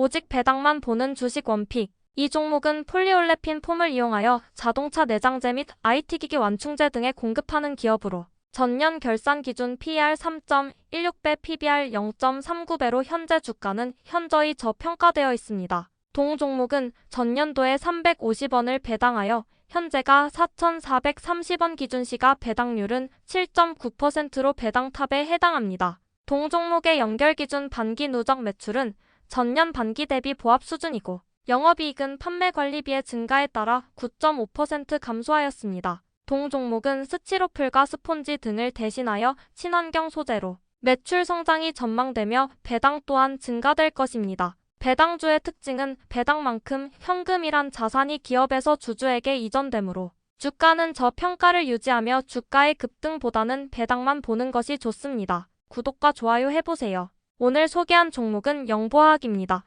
오직 배당만 보는 주식 원픽. 이 종목은 폴리올레핀 폼을 이용하여 자동차 내장재 및 IT기기 완충제 등에 공급하는 기업으로 전년 결산 기준 PER 3.16배, PBR 0.39배로 현재 주가는 현저히 저평가되어 있습니다. 동 종목은 전년도에 350원을 배당하여 현재가 4,430원 기준 시가 배당률은 7.9%로 배당탑에 해당합니다. 동 종목의 연결 기준 반기 누적 매출은 전년 반기 대비 보합 수준이고 영업이익은 판매 관리비의 증가에 따라 9.5% 감소하였습니다. 동 종목은 스티로플과 스폰지 등을 대신하여 친환경 소재로 매출 성장이 전망되며 배당 또한 증가될 것입니다. 배당주의 특징은 배당만큼 현금이란 자산이 기업에서 주주에게 이전되므로 주가는 저평가를 유지하며 주가의 급등보다는 배당만 보는 것이 좋습니다. 구독과 좋아요 해보세요. 오늘 소개한 종목은 영보화학입니다.